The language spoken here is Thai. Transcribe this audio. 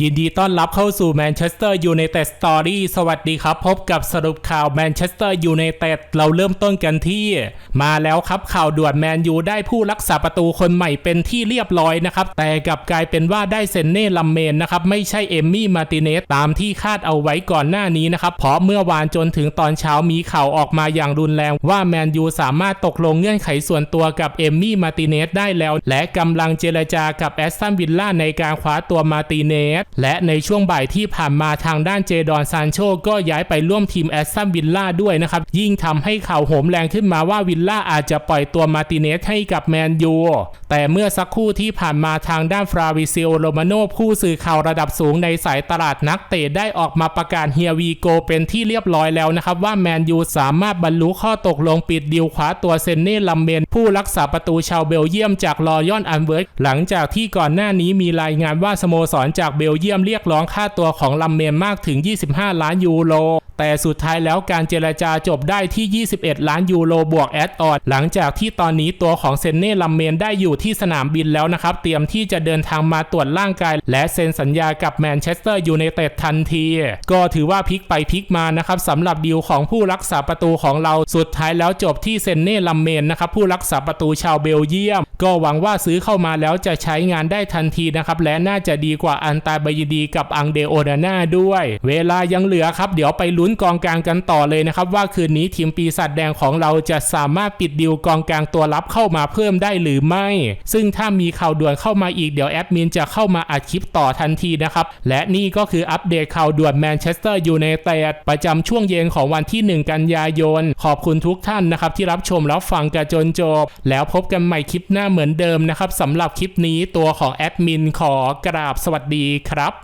ยินดีต้อนรับเข้าสู่แมนเชสเตอร์ยูไนเต็ดสตอรี่สวัสดีครับ พบกับสรุปข่าวแมนเชสเตอร์ยูไนเต็ดเราเริ่มต้นกันที่ มาแล้วครับข่าวด่วนแมนยูได้ผู้รักษาประตูคนใหม่เป็นที่เรียบร้อยนะครับ แต่กลับกลายเป็นว่าได้เซนเน่ลัมเมนนะครับ ไม่ใช่เอมมี่มาติเนสตามที่คาดเอาไว้ก่อนหน้านี้นะครับ เพราะเมื่อวานจนถึงตอนเช้ามีข่าวออกมาอย่างรุนแรงว่าแมนยูสามารถตกลงเงื่อนไขส่วนตัวกับเอมมี่มาติเนสได้แล้ว และกำลังเจรจากับแอสตันวิลล่าในการคว้าตัวมาติเนสและในช่วงบ่ายที่ผ่านมาทางด้านเจดอนซานโชก็ย้ายไปร่วมทีมแอสตันวิลล่าด้วยนะครับ ยิ่งทำให้ข่าวโหมแรงขึ้นมาว่าวิลล่าอาจจะปล่อยตัวมาติเนสให้กับแมนยูแต่เมื่อสักครู่ที่ผ่านมาทางด้านฟราวิซิโอโรมาโนผู้สื่อข่าวระดับสูงในสายตลาดนักเตะได้ออกมาประกาศเฮียวีโกเป็นที่เรียบร้อยแล้วนะครับ ว่าแมนยูสามารถบรรลุข้อตกลงปิดดีลคว้าตัวเซนเน่ลัมเมน ผู้รักษาประตูชาวเบลเยียมจากรอยอนอันเวิร์กหลังจากที่ก่อนหน้านี้มีรายงานว่าสโมสรจากเบลเยียมเรียกร้องค่าตัวของลัมเมนมากถึง 25 ล้านยูโร แต่สุดท้ายแล้วการเจรจาจบได้ที่ 21 ล้านยูโรบวกแอดออดหลังจากที่ตอนนี้ตัวของเซนเน่ลัมเมนได้อยู่ที่สนามบินแล้วนะครับ เตรียมที่จะเดินทางมาตรวจร่างกาย และเซ็นสัญญากับแมนเชสเตอร์ยูไนเต็ดทันที ก็ถือว่าพลิกไปพลิกมานะครับสำหรับดีลของผู้รักษาประตูของเราสุดท้ายแล้วจบที่เซนเน่ลัมเมนนะครับผู้รักษาประตูชาวเบลเยียม ก็หวังว่าซื้อเข้ามาแล้วจะใช้งานได้ทันทีนะครับและน่าจะดีกว่าอันตาบยดีกับอังเดโอนาน่าด้วย เวลายังเหลือครับเดี๋ยวไปลุลุ้นกองกลางกันต่อเลยนะครับ ว่าคืนนี้ทีมปีศาจแดงของเราจะสามารถปิดดิวกองกลางตัวรับเข้ามาเพิ่มได้หรือไม่ ซึ่งถ้ามีข่าวด่วนเข้ามาอีกเดี๋ยวแอดมินจะเข้ามาอัดคลิปต่อทันทีนะครับ และนี่ก็คืออัปเดตข่าวด่วนแมนเชสเตอร์ยูไนเต็ดประจำช่วงเย็นของวันที่ 1 กันยายน ขอบคุณทุกท่านนะครับ ที่รับชมรับฟังกันจนจบ แล้วพบกันใหม่คลิปหน้าเหมือนเดิมนะครับสำหรับคลิปนี้ตัวของแอดมินขอกราบสวัสดีครับ